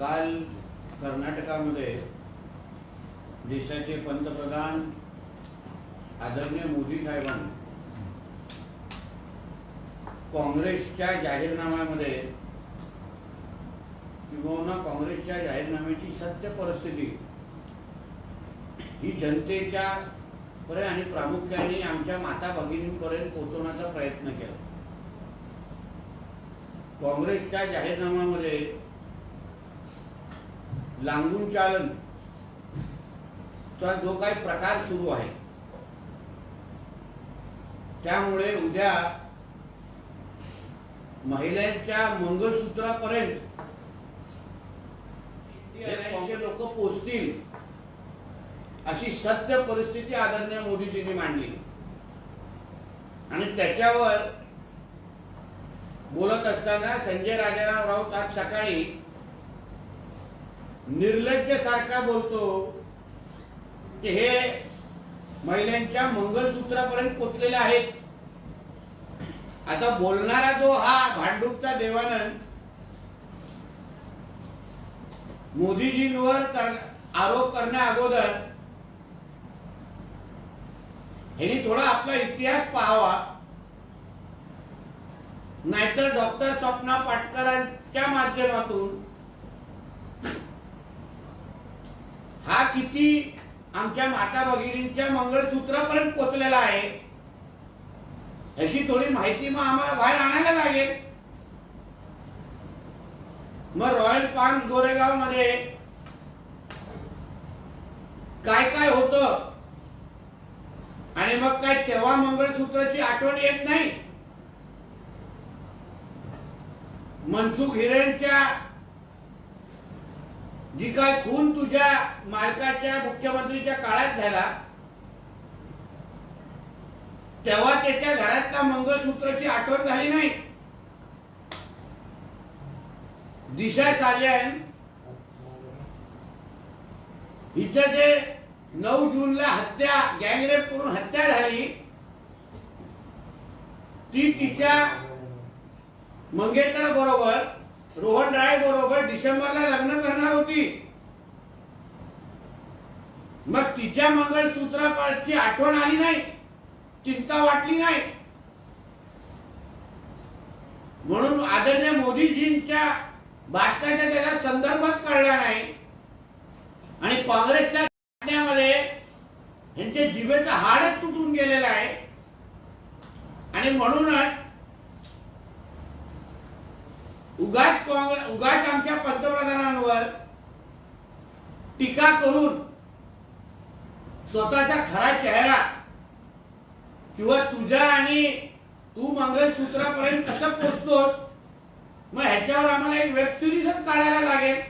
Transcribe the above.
काल कर्नाटकामध्ये देशाचे पंतप्रधान आदरणीय मोदी साहेबांनी काँग्रेसच्या जाहीरनाम्यामध्ये किंवा काँग्रेसच्या जाहीरनाम्याची सत्य परिस्थिती ही जनतेच्या पर्यंत आणि प्रामुख्याने आमच्या माता भगिनींपर्यंत पोहोचवण्याचा प्रयत्न केला. काँग्रेसच्या जाहीरनाम्यामध्ये लांगून चालन. चा जो काही प्रकार सुरू आहे. त्यामुळे उद्या महिलांच्या मंगळसूत्रापर्यंत लोक पोचतील अशी सत्य परिस्थिती आदरणीय मोदीजींनी मांडली. आणि त्याच्यावर बोलत असताना संजय राजाराम राऊत आज सकाळी निर्लज्ज सारखा बोलतो की हे महिलांच्या मंगलसूत्रापर्यंत पोचलेले आहेत. आता बोलणारा जो हा भांडूपचा देवानंद मोदीजींवर कर- आरोप करण्या अगोदर ह्यांनी थोडा आपला इतिहास पाहावा. नाहीतर डॉक्टर स्वप्ना पाटकरांच्या माध्यमातून हा किती आमच्या माता भगिनींच्या मंगळसूत्रापर्यंत पोचलेला आहे. अशी थोडी माहिती मग आम्हाला बाहेर आणायला लागेल. मग रॉयल पार्क गोरेगावमध्ये काय काय होतं? आणि मग काय तेव्हा मंगळसूत्राची आठवण येत नाही? मनसुख हिरेनच्या जी काय खून तुझ्या मालकाच्या मुख्यमंत्रीच्या काळात झाला तेव्हा त्याच्या घरातल्या मंगळसूत्राची आठवण झाली नाही. दिशा साल्यान हिचं जे नऊ जूनला हत्या गँगरेप करून हत्या झाली ती तिच्या मंगेतर बरोबर रोहन राय बरोबर डिसेंबरला लग्न करणार होती. मग तिच्या मंगळसूत्राची आठवण आली नाही. चिंता वाटली नाही. म्हणून आदरणीय मोदीजींच्या भाषणाच्या त्याला संदर्भात कळला नाही. आणि काँग्रेसच्या मध्ये यांच्या जीवेचा हाडच तुटून गेलेला आहे. आणि म्हणूनच उगाच काँग्रेस उगाच आमच्या पंतप्रधानांवर टीका करून स्वतःचा खरा चेहरा किंवा तुझ्या आणि तू मंगलसूत्रापर्यंत कसं पोचतोस मग ह्याच्यावर आम्हाला एक वेब सिरीजच काढायला लागेल.